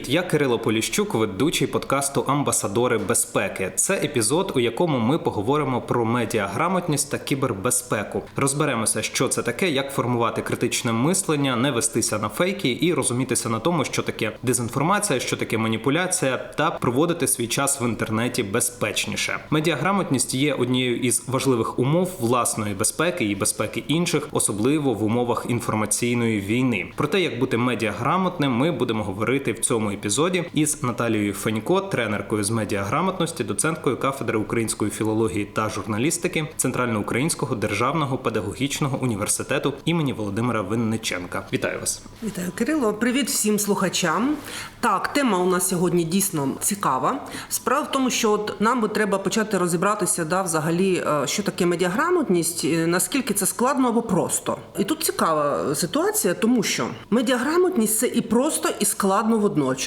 Привіт, я Кирило Поліщук, ведучий подкасту Амбасадори безпеки. Це епізод, у якому ми поговоримо про медіаграмотність та кібербезпеку. Розберемося, що це таке, як формувати критичне мислення, не вестися на фейки і розумітися на тому, що таке дезінформація, що таке маніпуляція, та проводити свій час в інтернеті безпечніше. Медіаграмотність є однією із важливих умов власної безпеки і безпеки інших, особливо в умовах інформаційної війни. Про те, як бути медіаграмотним, ми будемо говорити в цьому епізоді із Наталією Фенько, тренеркою з медіаграмотності, доценткою кафедри української філології та журналістики Центральноукраїнського державного педагогічного університету імені Володимира Винниченка. Вітаю вас! Вітаю, Кирило. Привіт всім слухачам. Так, тема у нас сьогодні дійсно цікава. Справа в тому, що от нам би треба почати розібратися, да, взагалі, е, що таке медіаграмотність, наскільки це складно або просто. І тут цікава ситуація, тому що медіаграмотність це і просто, і складно водночас.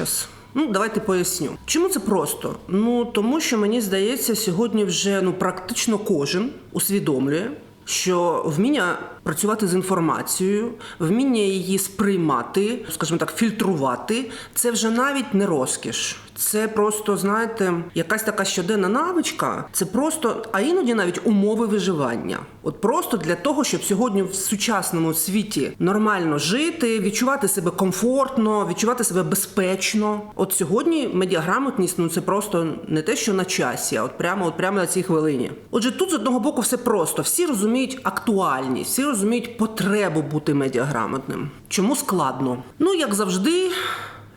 Ну, давайте поясню. Чому це просто? Ну тому що мені здається, сьогодні вже ну практично кожен усвідомлює, що вміння працювати з інформацією, вміння її сприймати, скажімо так, фільтрувати, це вже навіть не розкіш. Це просто, знаєте, якась така щоденна навичка, це просто, а іноді навіть умови виживання. От просто для того, щоб сьогодні в сучасному світі нормально жити, відчувати себе комфортно, відчувати себе безпечно. От сьогодні медіаграмотність ну це просто не те, що на часі, а от прямо, от прямо на цій хвилині. Отже, тут з одного боку все просто. Всі розуміють актуальність, всі розуміють потребу бути медіаграмотним. Чому складно? Ну як завжди,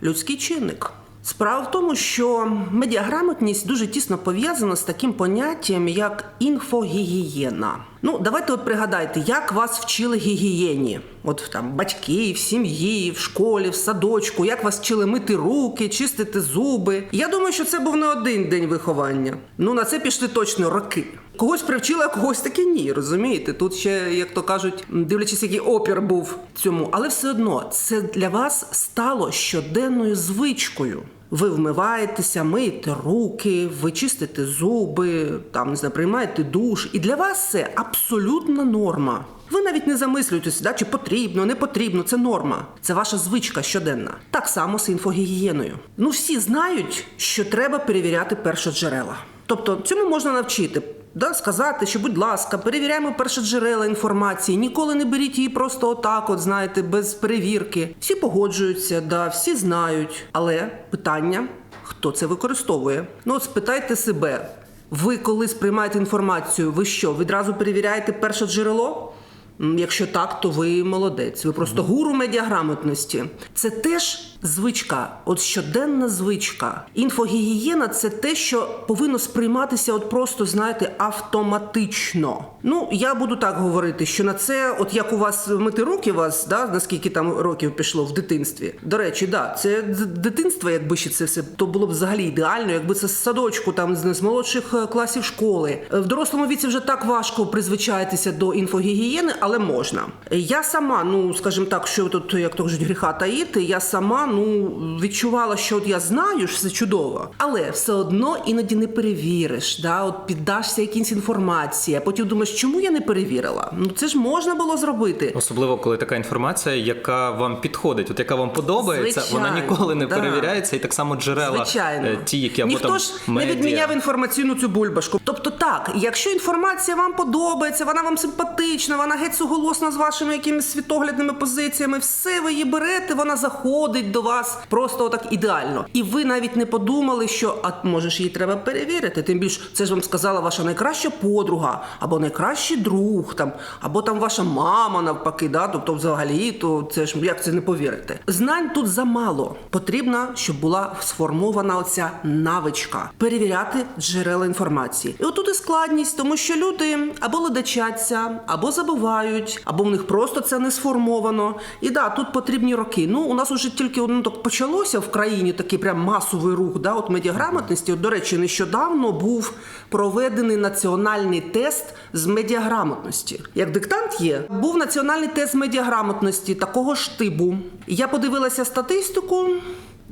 людський чинник. Справа в тому, що медіаграмотність дуже тісно пов'язана з таким поняттям, як інфогігієна. Ну, давайте от пригадайте, як вас вчили гігієні. От там батьки, в сім'ї, в школі, в садочку, як вас вчили мити руки, чистити зуби. Я думаю, що це був не один день виховання. Ну на це пішли точно роки. Когось привчили, а когось таки ні. Розумієте? Тут ще, як то кажуть, дивлячись, який опір був цьому, але все одно це для вас стало щоденною звичкою. Ви вмиваєтеся, миєте руки, ви чистите зуби, там не знаю, приймаєте душ. І для вас це абсолютна норма. Ви навіть не замислюєтеся, да, чи потрібно, не потрібно. Це норма. Це ваша звичка щоденна. Так само з інфогігієною. Ну всі знають, що треба перевіряти першоджерела. Тобто цьому можна навчити. Да, сказати, що, будь ласка, перевіряємо першоджерела інформації, ніколи не беріть її просто отак, от знаєте, без перевірки. Всі погоджуються, да, всі знають. Але питання, хто це використовує? Ну, от спитайте себе, ви коли сприймаєте інформацію, ви що, відразу перевіряєте перше джерело? Якщо так, то ви молодець. Ви просто гуру медіаграмотності. Це теж звичка, от щоденна звичка. Інфогігієна це те, що повинно сприйматися, от просто знаєте, автоматично. Ну я буду так говорити, що на це, от як у вас мити руки, у вас да наскільки там років пішло в дитинстві. До речі, да, це дитинство, якби ще це все то було б взагалі ідеально, якби це з садочку, там з з молодших е, класів школи. Е, В дорослому віці вже так важко призвичаєтеся до інфогігієни, але можна. Я сама, ну скажімо так, що тут як то кажуть, гріха таїти, я сама ну відчувала, що от я знаю, що це чудово, але все одно іноді не перевіриш. Да? От піддашся якійсь інформації, а потім думаєш, чому я не перевірила? Ну це ж можна було зробити. Особливо, коли така інформація, яка вам підходить, от яка вам подобається, вона ніколи не да. перевіряється, і так само джерела, Звичайно, е, ті, які або ніхто там ж медіа. не відміняв інформаційну цю бульбашку. Тобто, так, якщо інформація вам подобається, вона вам симпатична, вона геть суголосна з вашими якимись світоглядними позиціями, все ви її берете, вона заходить до вас просто отак ідеально. І ви навіть не подумали, що а може ж її треба перевірити. Тим більше це ж вам сказала ваша найкраща подруга, або найкращий друг, там, або там ваша мама навпаки, да? тобто взагалі, то це ж як це не повірите. Знань тут замало. Потрібно, щоб була сформована оця навичка перевіряти джерела інформації. І отут і складність, тому що люди або ледачаться, або забувають, або в них просто це не сформовано. І да, тут потрібні роки. Ну, у нас уже тільки ну, так почалося в країні такий прям масовий рух, да, от медіаграмотності. От, до речі, нещодавно був проведений національний тест з медіаграмотності. Як диктант є, був національний тест медіаграмотності такого ж типу. Я подивилася статистику.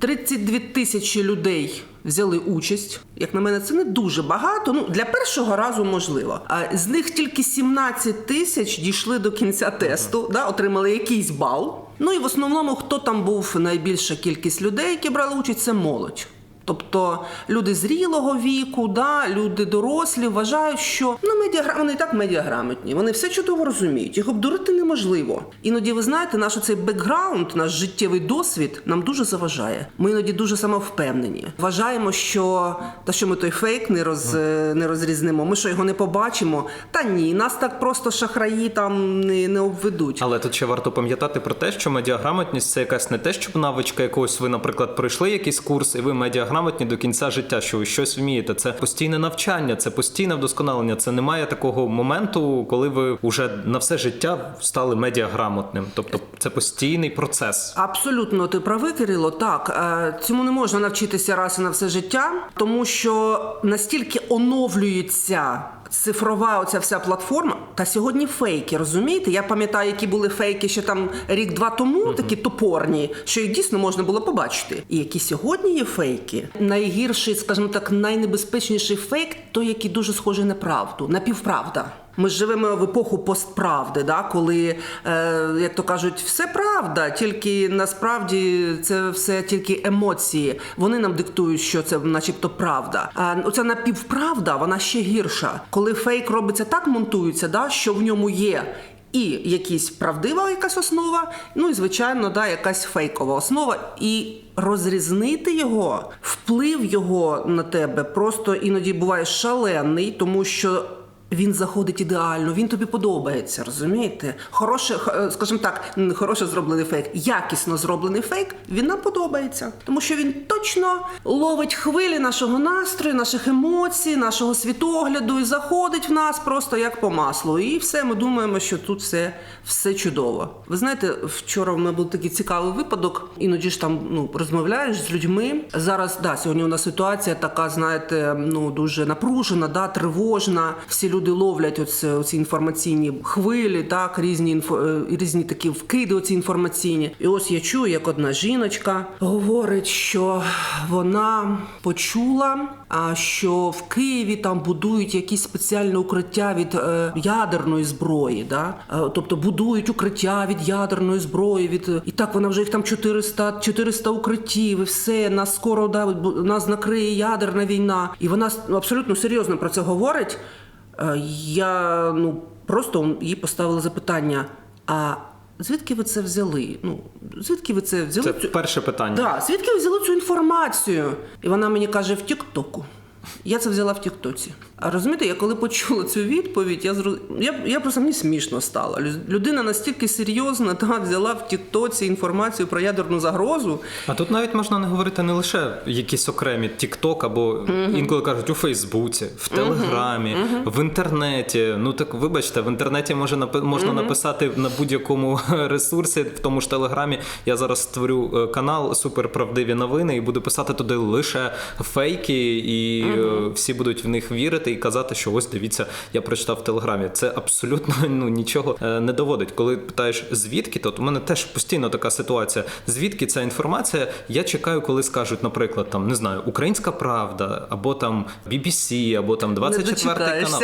32 тисячі людей взяли участь. Як на мене, це не дуже багато. Ну для першого разу можливо. А з них тільки 17 тисяч дійшли до кінця тесту, да, отримали якийсь бал. Ну і в основному, хто там був найбільша кількість людей, які брали участь, це молодь. Тобто люди зрілого віку, да, люди дорослі вважають, що ну медіагра... вони і так медіаграмотні, вони все чудово розуміють, їх обдурити неможливо. Іноді ви знаєте, наш цей бекграунд, наш життєвий досвід нам дуже заважає. Ми іноді дуже самовпевнені. Вважаємо, що та що ми той фейк не роз не розрізнимо. Ми що його не побачимо. Та ні, нас так просто шахраї там не, не обведуть. Але тут ще варто пам'ятати про те, що медіаграмотність це якась не те, щоб навичка якогось ви, наприклад, пройшли якийсь курс, і ви медіаграмотні до кінця життя, що ви щось вмієте. Це постійне навчання, це постійне вдосконалення. Це немає такого моменту, коли ви вже на все життя стали медіаграмотним. Тобто це постійний процес. Абсолютно ти правий, Кирило. Так е, цьому не можна навчитися раз і на все життя, тому що настільки оновлюється. Цифрова оця вся платформа, та сьогодні фейки, розумієте? Я пам'ятаю, які були фейки ще там рік-два тому, такі топорні, що їх дійсно можна було побачити. І які сьогодні є фейки. Найгірший, скажімо так, найнебезпечніший фейк той, який дуже схожий на правду, напівправда. Ми живемо в епоху постправди, да, коли, е, як то кажуть, все правда, тільки насправді це все тільки емоції. Вони нам диктують, що це начебто правда. А оця напівправда, вона ще гірша. Коли фейк робиться так, монтується, да, що в ньому є. І якась правдива якась основа, ну і звичайно, да, якась фейкова основа. І розрізнити його, вплив його на тебе просто іноді буває шалений, тому що він заходить ідеально, він тобі подобається, розумієте? Хороше, х- скажімо так, хороше зроблений фейк, якісно зроблений фейк, він нам подобається, тому що він точно ловить хвилі нашого настрою, наших емоцій, нашого світогляду і заходить в нас просто як по маслу. І все, ми думаємо, що тут все, все чудово. Ви знаєте, вчора в мене був такий цікавий випадок. Іноді ж там ну розмовляєш з людьми. Зараз да, сьогодні у нас ситуація така, знаєте, ну дуже напружена, да, тривожна. Всі люди ловлять оці, оці інформаційні хвилі, так, різні інфо, е, різні такі вкиди, оці інформаційні. І ось я чую, як одна жіночка говорить, що вона почула, а що в Києві там будують якісь спеціальне укриття від е, ядерної зброї. Да? Е, тобто будують укриття від ядерної зброї. Від і так вона вже їх там 400, 400 укриттів, і все нас скоро да, нас накриє ядерна війна. І вона ну, абсолютно серйозно про це говорить. Е, Я ну просто їй поставила запитання: а звідки ви це взяли? Ну звідки ви це взяли? Це цю- перше питання. Да, звідки ви взяли цю інформацію? І вона мені каже в Тіктоку. Я це взяла в Тіктоці. А розумієте, я коли почула цю відповідь, я зроз... я, я просто мені смішно стало. Лю- Людина настільки серйозно та, взяла в Тіктоці інформацію про ядерну загрозу. А тут навіть можна не говорити не лише якісь окремі TikTok або інколи кажуть у Фейсбуці, в Телеграмі, в інтернеті. Ну так вибачте, в інтернеті може можна написати на будь-якому ресурсі, в тому ж Телеграмі. Я зараз створю е, канал Суперправдиві новини і буду писати туди лише фейки, і е, всі будуть в них вірити і казати, що ось дивіться, я прочитав в Телеграмі. Це абсолютно ну нічого е, не доводить. Коли питаєш звідки, то у мене теж постійно така ситуація. Звідки ця інформація? Я чекаю, коли скажуть, наприклад, там не знаю, Українська Правда, або там BBC, або там 24 канал.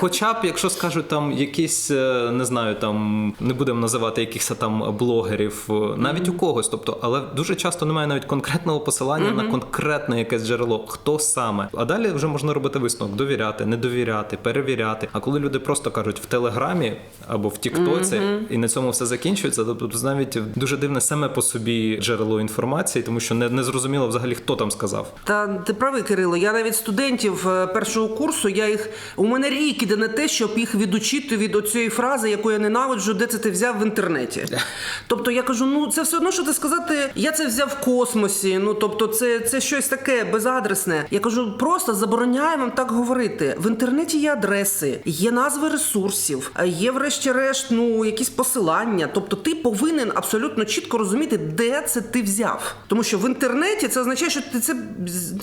Хоча б якщо скажуть там якісь, е, не знаю, там не будемо називати якихось там блогерів, е, навіть у когось. Тобто, але дуже часто немає навіть конкретного посилання на конкретне якесь джерело, хто саме. А далі вже можна робити висновок: довіряти, не довіряти, перевіряти. А коли люди просто кажуть в телеграмі або в Тіктоці, і на цьому все закінчується, тобто навіть дуже дивне саме по собі джерело інформації, тому що не, не зрозуміло взагалі хто там сказав. Та ти правий, Кирило. Я навіть студентів е, першого курсу, я їх у мене рік іде на те, щоб їх відучити від оцієї фрази, яку я ненавиджу, де це ти взяв в інтернеті. Тобто я кажу, ну це все одно, що ти сказати, я це взяв в космосі. Ну тобто, це, це щось таке безадресне. Я кажу, просто забороняю вам так говорити. В інтернеті є адреси, є назви ресурсів, є, врешті-решт, ну якісь посилання. Тобто, ти повинен абсолютно чітко розуміти, де це ти взяв. Тому що в інтернеті це означає, що ти це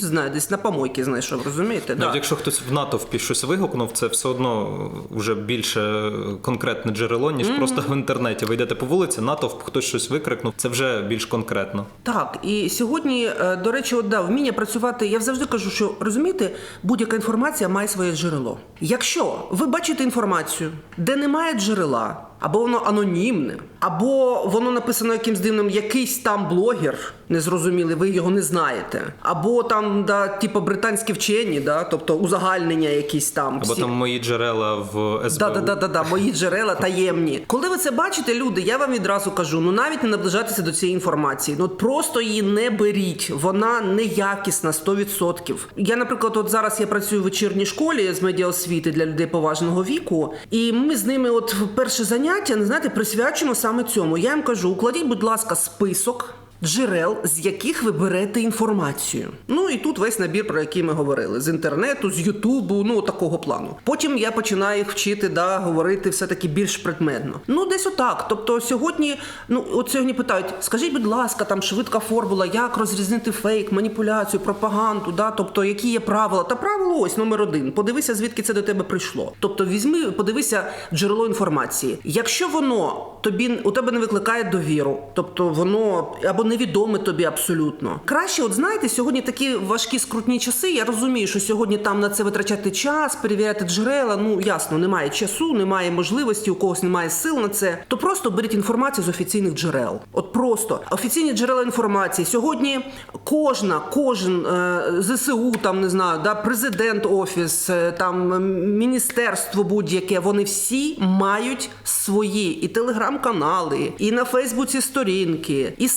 не знаю, десь на помойці знайшов, розумієте? Навіть якщо хтось в натовпі щось вигукнув, це все одно вже більше конкретне джерело, ніж просто в інтернеті. Ви йдете по вулиці, натовп, хтось щось викрикнув. Це вже більш конкретно. Так, і сьогодні, е, до речі, от, да, вміння працювати. Я завжди кажу, що розумієте, будь-яка інформація має своє джерело. Якщо ви бачите інформацію, де немає джерела, або воно анонімне, або воно написано якимсь дивним, якийсь там блогер незрозумілий, ви його не знаєте, або там да, типу британські вчені, да, тобто узагальнення якісь там. Або всі- там мої джерела в СБУ. Да, да, да, да, да, мої джерела таємні. Коли ви це бачите, люди, я вам відразу кажу: ну навіть не наближайтеся до цієї інформації. Ну просто її не беріть. Вона неякісна 100%. Я, наприклад, от зараз я працюю в вечірній школі з медіаосвіти для людей поважного віку, і ми з ними, от перше заняття, не знаєте, присвячуємо саме цьому. Я їм кажу: укладіть, будь ласка, список. Джерел, з яких ви берете інформацію. Ну і тут весь набір, про який ми говорили: з інтернету, з Ютубу, ну такого плану. Потім я починаю їх вчити, да, говорити все-таки більш предметно. Ну, десь отак. Тобто сьогодні, ну от сьогодні питають: скажіть, будь ласка, там швидка формула, як розрізнити фейк, маніпуляцію, пропаганду, да, тобто які є правила. Та правило ось номер один. Подивися, звідки це до тебе прийшло. Тобто, візьми, подивися джерело інформації. Якщо воно тобі у тебе не викликає довіру, тобто воно або невідоме тобі абсолютно. Краще, от знаєте, сьогодні такі важкі скрутні часи. Я розумію, що сьогодні там на це витрачати час, перевіряти джерела. Ну ясно, немає часу, немає можливості, у когось немає сил на це. То просто беріть інформацію з офіційних джерел. От просто офіційні джерела інформації. Сьогодні кожна, кожен е, ЗСУ, там не знаю, да, президент офіс, е, там міністерство будь-яке, вони всі мають свої і телеграм-канали, і на Фейсбуці сторінки, і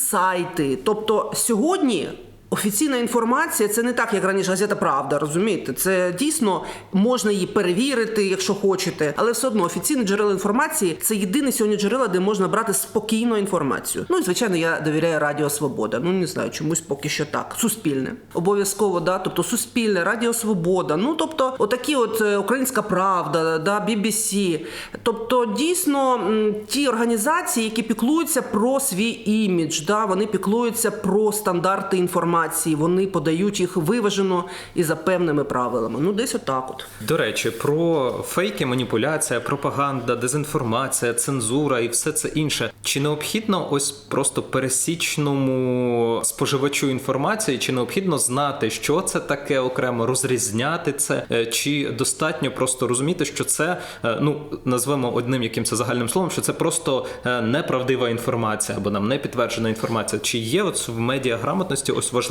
сайти. Тобто сьогодні. Офіційна інформація це не так, як раніше газета Правда, розумієте? Це дійсно можна її перевірити, якщо хочете, але все одно офіційне джерело інформації це єдине сьогодні джерела, де можна брати спокійно інформацію. Ну і звичайно, я довіряю Радіо Свобода. Ну не знаю, чомусь поки що так. Суспільне обов'язково, да, тобто суспільне, Радіо Свобода. Ну тобто, отакі, от е, Українська Правда, да, BBC. Тобто, дійсно, ті організації, які піклуються про свій імідж, да, вони піклуються про стандарти інформації, вони подають їх виважено і за певними правилами. Ну, десь отак от. До речі, про фейки, маніпуляція, пропаганда, дезінформація, цензура і все це інше. Чи необхідно ось просто пересічному споживачу інформації, чи необхідно знати, що це таке окремо, розрізняти це, Е, чи достатньо просто розуміти, що це е, ну назвемо одним якимось загальним словом, що це просто е, неправдива інформація або нам не підтверджена інформація. Чи є от в медіаграмотності ось важливо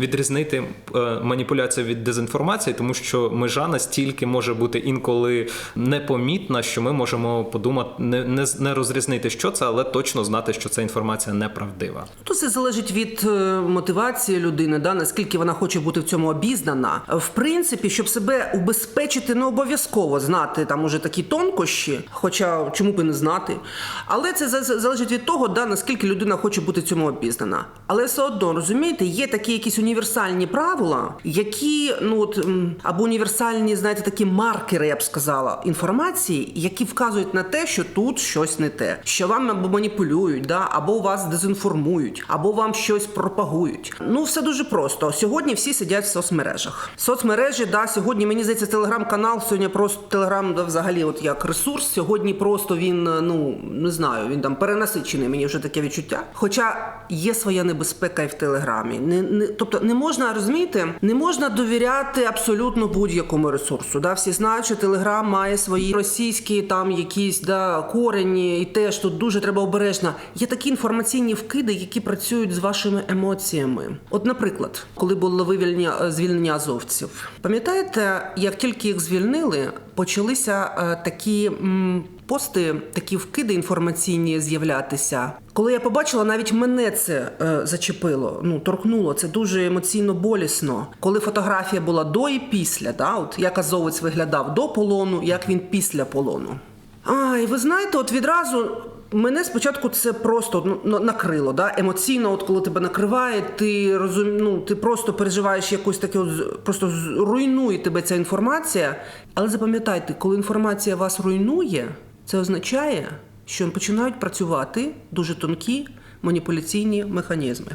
відрізнити е, маніпуляцію від дезінформації, тому що межа настільки може бути інколи непомітна, що ми можемо подумати, не, не, не розрізнити, що це, але точно знати, що ця інформація неправдива. То це залежить від е, мотивації людини, да, наскільки вона хоче бути в цьому обізнана. В принципі, щоб себе убезпечити, не обов'язково знати там уже такі тонкощі, хоча чому б і не знати. Але це за- за- залежить від того, да, наскільки людина хоче бути в цьому обізнана. Але все одно, розумієте, є такі якісь універсальні правила, які ну от або універсальні, знаєте, такі маркери, я б сказала, інформації, які вказують на те, що тут щось не те, що вам або маніпулюють, да, або вас дезінформують, або вам щось пропагують. Ну, все дуже просто. Сьогодні всі сидять в соцмережах. Соцмережі, да, сьогодні мені здається, телеграм-канал сьогодні просто телеграм, да, взагалі, от як ресурс. Сьогодні просто він, е, ну не знаю, він там перенасичений. Мені вже таке відчуття. Хоча є своя небезпека і в телеграмі. Не, не, тобто не можна розумієте, не можна довіряти абсолютно будь-якому ресурсу. Да? Всі знають, що телеграм має свої російські там якісь да, корені, і теж тут дуже треба обережно. Є такі інформаційні вкиди, які працюють з вашими емоціями. От, наприклад, коли було вивільнення звільнення азовців, пам'ятаєте, як тільки їх звільнили, почалися е, такі. м, Пости, такі вкиди інформаційні з'являтися. Коли я побачила, навіть мене це е, зачепило, ну торкнуло. Це дуже емоційно болісно. Коли фотографія була до і після, да, от як азовець виглядав до полону, як він після полону. А, і ви знаєте, от відразу мене спочатку це просто ну, накрило, да? емоційно, от коли тебе накриває, ти розум... ну, ти просто переживаєш якусь таке, просто руйнує тебе ця інформація. Але запам'ятайте, коли інформація вас руйнує, це означає, що починають працювати дуже тонкі маніпуляційні механізми.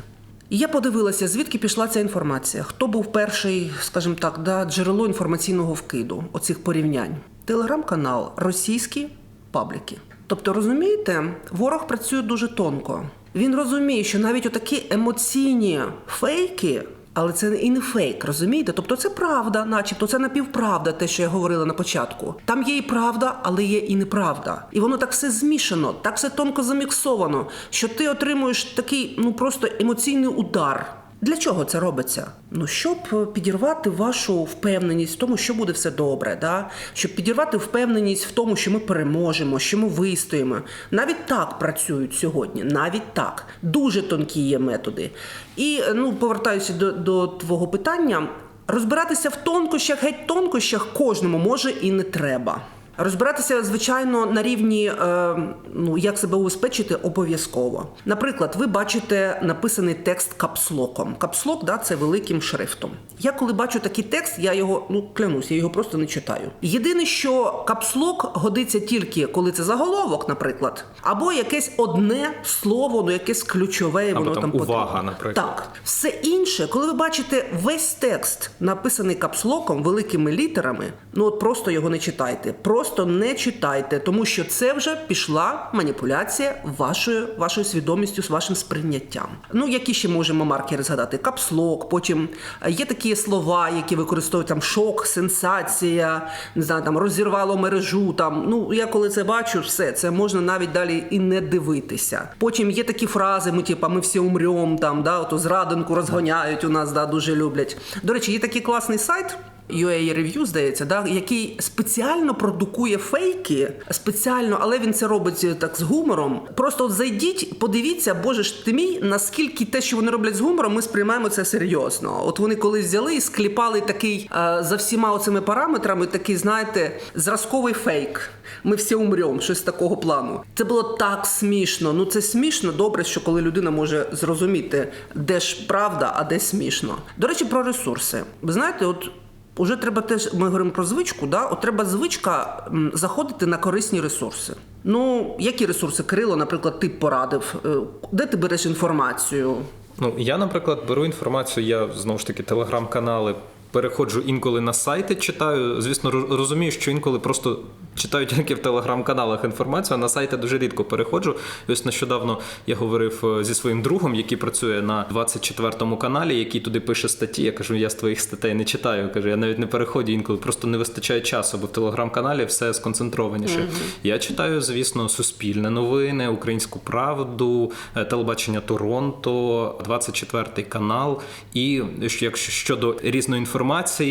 І я подивилася, звідки пішла ця інформація. Хто був перший, скажімо так, да, джерело інформаційного вкиду оцих порівнянь? Телеграм-канал, російські пабліки. Тобто, розумієте, ворог працює дуже тонко. Він розуміє, що навіть отакі емоційні фейки Але це і не фейк, розумієте? Тобто це правда, начебто це напівправда, те, що я говорила на початку. Там є і правда, але є і неправда. І воно так все змішано, так все тонко заміксовано, що ти отримуєш такий ну просто емоційний удар. Для чого це робиться? Ну щоб підірвати вашу впевненість в тому, що буде все добре, да? щоб підірвати впевненість в тому, що ми переможемо, що ми вистоїмо. Навіть так працюють сьогодні, навіть так. Дуже тонкі є методи. І ну повертаюся до, до твого питання. Розбиратися в тонкощах, геть тонкощах кожному може і не треба. Розбиратися, звичайно, на рівні, е, ну як себе убезпечити, обов'язково. Наприклад, ви бачите написаний текст капслоком. Капслок, да, це великим шрифтом. Я коли бачу такий текст, я його ну клянусь, я його просто не читаю. Єдине, що капслок годиться тільки коли це заголовок, наприклад, або якесь одне слово, ну якесь ключове, Або воно там там увага, потрібно. наприклад. Так, все інше, коли ви бачите весь текст, написаний капслоком, великими літерами, ну от просто його не читайте. Просто не читайте, тому що це вже пішла маніпуляція вашою, вашою свідомістю, з вашим сприйняттям. Ну, які ще можемо маркери згадати? Капслок, потім е, є такі слова, які використовують там шок, сенсація, не знаю, там розірвало мережу. Там ну я коли це бачу, все це можна навіть далі і не дивитися. Потім є такі фрази, ми типа ми всі умрем, там да, ото зрадинку розгоняють у нас, да, дуже люблять. До речі, є такий класний сайт. UA Review, здається, да, який спеціально продукує фейки, спеціально, але він це робить е, так з гумором. Просто от зайдіть, подивіться, боже ж ти мій, наскільки те, що вони роблять з гумором, ми сприймаємо це серйозно. От вони колись взяли і скліпали такий е, за всіма оцими параметрами, такий, знаєте, зразковий фейк. Ми всі умрем, щось такого плану. Це було так смішно. Ну це смішно, добре, що коли людина може зрозуміти, де ж правда, а де смішно. До речі, про ресурси. Ви знаєте, от. Уже треба теж, ми говоримо про звичку, да? От треба звичка заходити на корисні ресурси. Ну, які ресурси, Кирило, наприклад, ти порадив? Е, Де ти береш інформацію? Ну я, наприклад, беру інформацію. Я знову ж таки телеграм-канали. Переходжу інколи на сайти, читаю. Звісно, розумію, що інколи просто читаю тільки в телеграм-каналах інформацію, а на сайти дуже рідко переходжу. І ось нещодавно я говорив е, зі своїм другом, який працює на 24-му каналі, який туди пише статті. Я кажу, я з твоїх статей не читаю. Кажу, я навіть не переходжу інколи, просто не вистачає часу, бо в телеграм-каналі все сконцентрованіше. Я читаю, звісно, суспільне новини, українську правду, е, телебачення Торонто, 24 канал. І якщо щодо різної інформації, е,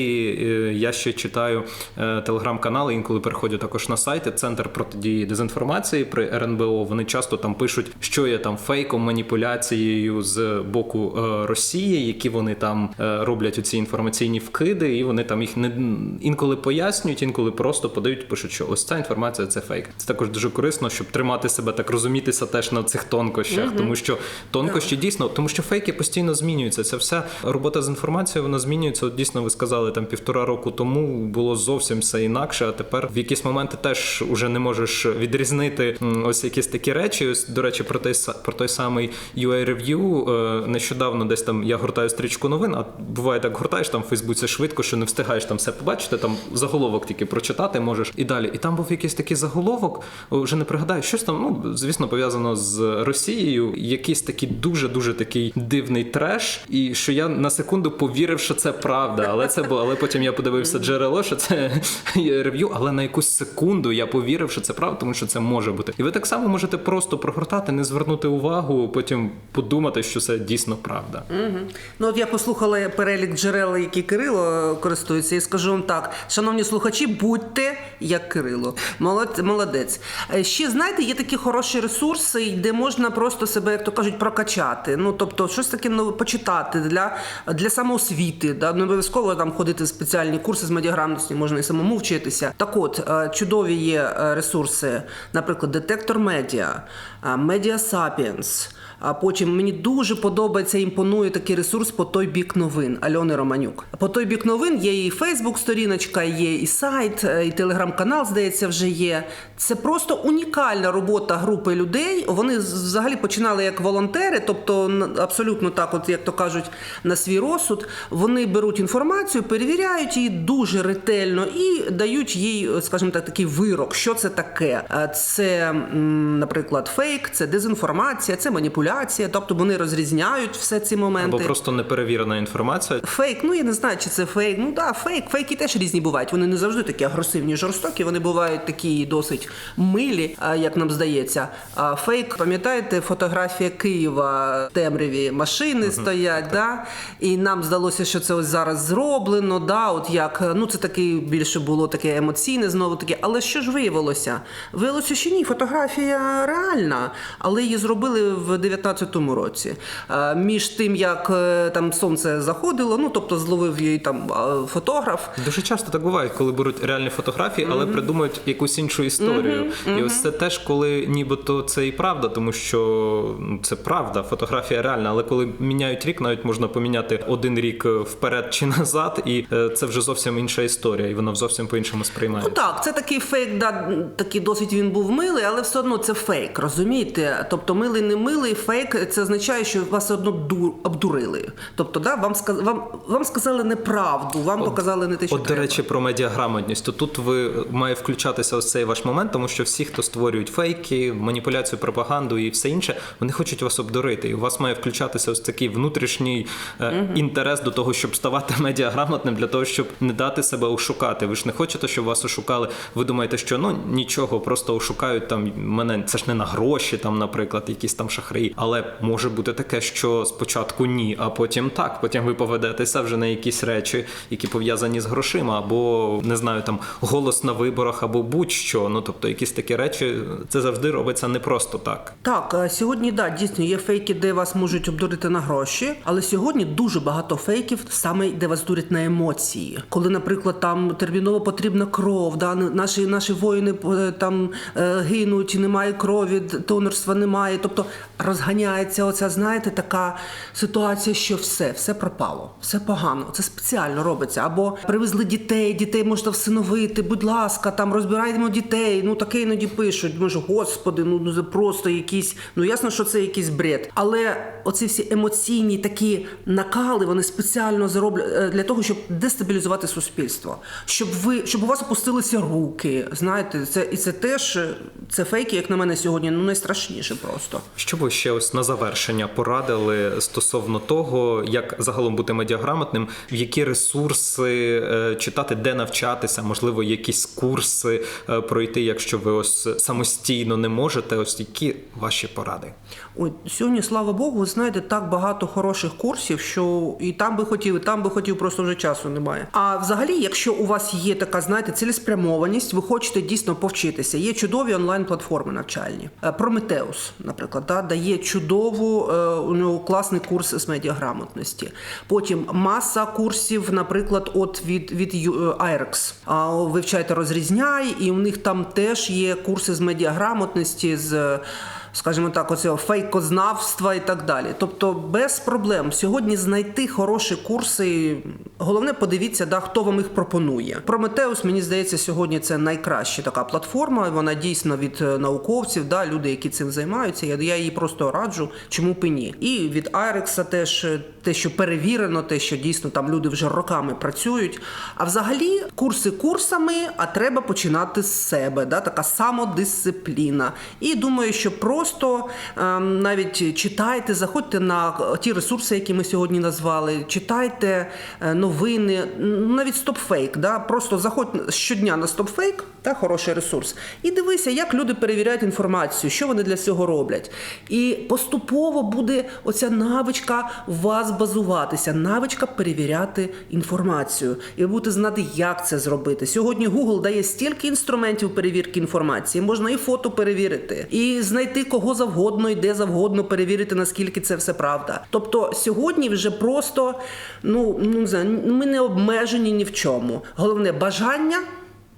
я ще читаю е, телеграм-канали, інколи переходжу також на сайти. Центр протидії дезінформації при РНБО. Вони часто там пишуть, що є там фейком, маніпуляцією з боку е, Росії, які вони там роблять оці інформаційні вкиди, і вони там їх не інколи пояснюють, інколи просто подають, пишуть, що ось ця інформація це фейк. Це також дуже корисно, щоб тримати себе так розумітися теж на цих тонкощах, тому що тонкощі дійсно, тому що фейки постійно змінюються. Це вся робота з інформацією, вона змінюється. От дійсно, ви сказали, там півтора року тому було зовсім все інакше, а тепер в якісь моменти теж уже не можеш відрізнити ось якісь такі речі. Ось, до речі, про той про той самий UA Review. е, Нещодавно десь там я гортаю стрічку новин, а буває так гортаєш там в Фейсбуці швидко, що не встигаєш там все побачити. Там заголовок тільки прочитати можеш і далі. І там був якийсь такий заголовок, вже не пригадаю, щось там, ну звісно, пов'язано з Росією. Якийсь такий дуже дуже такий дивний треш. І що я на секунду повірив, що це правда, але це було. Але потім я подивився джерело, що це рев'ю, але на якусь секунду я повірив, що це правда, тому що це може бути. І ви так само можете просто прогортати, не звернути увагу, потім подумати, що це дійсно правда. Ну, от я послухала перелік джерел, які Кирило користується, і скажу вам так: шановні слухачі, будьте як Кирило. Молод- Молодець. Е, Ще знаєте, є такі хороші ресурси, де можна просто себе, як то кажуть, прокачати. Ну тобто, щось таке нове почитати для, для самоосвіти. Да? Не обов'язково там ходити в спеціальні курси з медіаграмотності, можна і самому вчитися. Так от, е, чудові є е, ресурси, наприклад, детектор медіа, медіа Media Sapiens. А потім мені дуже подобається, імпонує такий ресурс по той бік новин Альони Романюк. По той бік новин є і Фейсбук-сторіночка, є і сайт, е, і телеграм-канал, здається, вже є. Це просто унікальна робота групи людей. Вони взагалі починали як волонтери, тобто абсолютно так, от як то кажуть, на свій розсуд. Вони беруть інформацію, перевіряють її дуже ретельно і дають їй, скажімо так, такий вирок. Що це таке? Е, Це, наприклад, фейк, це дезінформація, це маніпуляція. Маніпуляція, тобто вони розрізняють все ці моменти. Або просто неперевірена інформація. Фейк, ну я не знаю, чи це фейк. Ну да, фейк. Фейки теж різні бувають. Вони не завжди такі агресивні, жорстокі. Вони бувають такі досить милі, як нам здається. А фейк, пам'ятаєте, фотографія Києва темряві машини стоять, да? і нам здалося, що це ось зараз зроблено. Да? От як ну це таке більше було таке емоційне, знову таке. Але що ж виявилося? Виявилося, що ні, фотографія реальна, але її зробили в 19-му році. Е, Між тим, як е, там сонце заходило, ну тобто зловив її там фотограф. Дуже часто так буває, коли беруть реальні фотографії, але придумують якусь іншу історію. І ось це теж, коли нібито це і правда, тому що ну, це правда, фотографія реальна, але коли міняють рік, навіть можна поміняти один рік е, вперед чи назад, і це вже зовсім інша історія, і вона зовсім по-іншому Ну так, це такий фейк, да, такий досить він був милий, але все одно це фейк, розумієте? Тобто милий, не милий, фейк це означає, що вас одно ду, обдурили. Тобто, да, вам, сказ, вам, вам сказали неправду, вам показали не те, що От, до речі, про медіаграмотність. То тут ви має включатися ось цей ваш момент, тому що всі, хто створюють фейки, маніпуляцію, пропаганду і все інше, вони хочуть вас обдурити. І у вас має включатися ось такий внутрішній е, інтерес до того, щоб ставати медіаграмотним, для того, щоб не дати себе ошукати. Ви ж не хочете, щоб вас ошукали. Ви думаєте, що ну нічого, просто ошукають там мене. Це ж не на гроші, там, наприклад, якісь там шахраї. Але може бути таке, що спочатку ні, а потім так. Потім ви поведетеся вже на якісь речі, які пов'язані з грошима, або не знаю, там голос на виборах, або будь-що. Ну тобто, якісь такі речі, це завжди робиться не просто так. Так, е, сьогодні да, дійсно є фейки, де вас можуть обдурити на гроші, але сьогодні дуже багато фейків, саме де вас дурять на емоції. Коли, наприклад, там терміново потрібна кров, да, наші, наші воїни е, там е, гинуть, немає крові, донорства немає. Тобто розганяється оця, знаєте, така ситуація, що все, все пропало, все погано. Це спеціально робиться. Або привезли дітей, дітей можна всиновити, будь ласка, там розбираємо дітей. Ну таке іноді пишуть. Може, господи, ну ну, це просто якісь. Ну ясно, що це якийсь бред. Але оці всі емоційні такі накали, вони спеціально зроблять е, для того, щоб дестабілізувати суспільство, щоб ви щоб у вас опустилися руки. Знаєте, це і це теж е, це фейки, як на мене сьогодні, ну найстрашніше просто. Що ви ще ось на завершення порадили стосовно того, як загалом бути медіаграмотним, в які ресурси е, читати, де навчатися, можливо, якісь курси е, пройти, якщо ви ось самостійно не можете. Ось які ваші поради? Ой, сьогодні, слава Богу, знаєте, так багато хороших курсів, що і там би хотів, і там би хотів, просто вже часу немає. А взагалі, якщо у вас є така, знаєте, цілеспрямованість, ви хочете дійсно повчитися. Є чудові онлайн-платформи навчальні. Е, Прометеус, наприклад, да, дає чудову, е, у нього класний курс з медіаграмотності. Потім маса курсів, наприклад, от від, від е, IREX. Вивчайте розрізняй, і у них там теж є курси з медіаграмотності, з скажімо так, оцього фейкознавства і так далі. Тобто без проблем сьогодні знайти хороші курси. Головне, подивіться, да, хто вам їх пропонує. Прометеус, мені здається, сьогодні це найкраща така платформа. Вона дійсно від е, науковців, да, люди, які цим займаються. Я, я її просто раджу, чому б і ні. І від Айрекса теж е, те, що перевірено, те, що дійсно там люди вже роками працюють. А взагалі курси курсами, а треба починати з себе. Да, така самодисципліна. І думаю, що просто ем, навіть читайте, заходьте на ті ресурси, які ми сьогодні назвали, читайте е, новини, навіть стопфейк. Да? Просто заходь щодня на стопфейк, та хороший ресурс, і дивися, як люди перевіряють інформацію, що вони для цього роблять. І поступово буде оця навичка у вас базуватися, навичка перевіряти інформацію. І ви будете знати, як це зробити. Сьогодні Google дає стільки інструментів перевірки інформації, можна і фото перевірити, і знайти кого завгодно, і де завгодно перевірити, наскільки це все правда. Тобто сьогодні вже просто ну, ну не знаю, ми не обмежені ні в чому. Головне бажання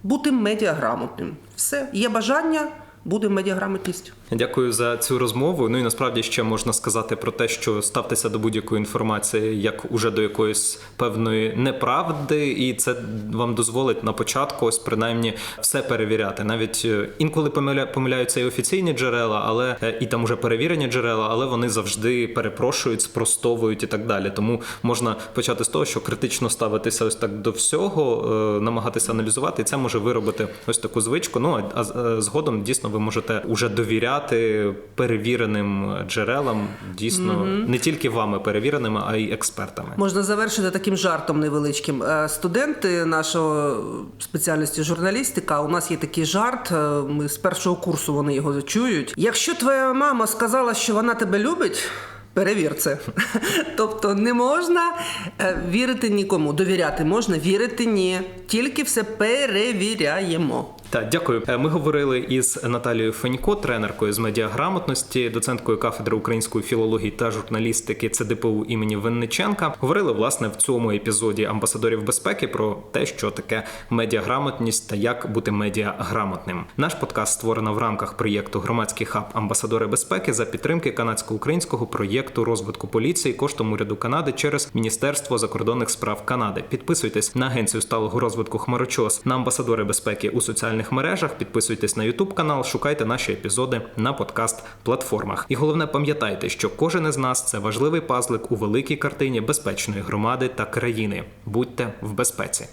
бути медіаграмотним. Все, є бажання, буде медіаграмотність. Дякую за цю розмову. Ну і насправді ще можна сказати про те, що ставтеся до будь-якої інформації, як уже до якоїсь певної неправди, і це вам дозволить на початку, ось принаймні, все перевіряти. Навіть е, інколи помиля... помиляються і офіційні джерела, але е, і там уже перевірені джерела, але вони завжди перепрошують, спростовують і так далі. Тому можна почати з того, що критично ставитися ось так до всього, е, намагатися аналізувати, і це може виробити ось таку звичку. Ну а згодом дійсно ви можете уже довіряти довіряти перевіреним джерелам, дійсно не тільки вами перевіреними, а й експертами. Можна завершити таким жартом невеличким. Е, Студенти нашого спеціальності журналістика. У нас є такий жарт. е, Ми з першого курсу вони його чують. Якщо твоя мама сказала, що вона тебе любить. Перевір це. Тобто не можна е, вірити нікому. Довіряти можна, вірити ні. Тільки все перевіряємо. Так, дякую. Е, Ми говорили із Наталією Фенько, тренеркою з медіаграмотності, доценткою кафедри української філології та журналістики ЦДПУ імені Винниченка. Говорили власне в цьому епізоді амбасадорів безпеки про те, що таке медіаграмотність та як бути медіаграмотним. Наш подкаст створено в рамках проєкту Громадський хаб Амбасадори безпеки за підтримки канадсько-українського проєкту розвитку поліції коштом уряду Канади через Міністерство закордонних справ Канади. Підписуйтесь на агенцію сталого розвитку Хмарочос на амбасадори безпеки у соціальних мережах. Підписуйтесь на Ютуб канал, шукайте наші епізоди на подкаст платформах. І головне, пам'ятайте, що кожен із нас це важливий пазлик у великій картині безпечної громади та країни. Будьте в безпеці.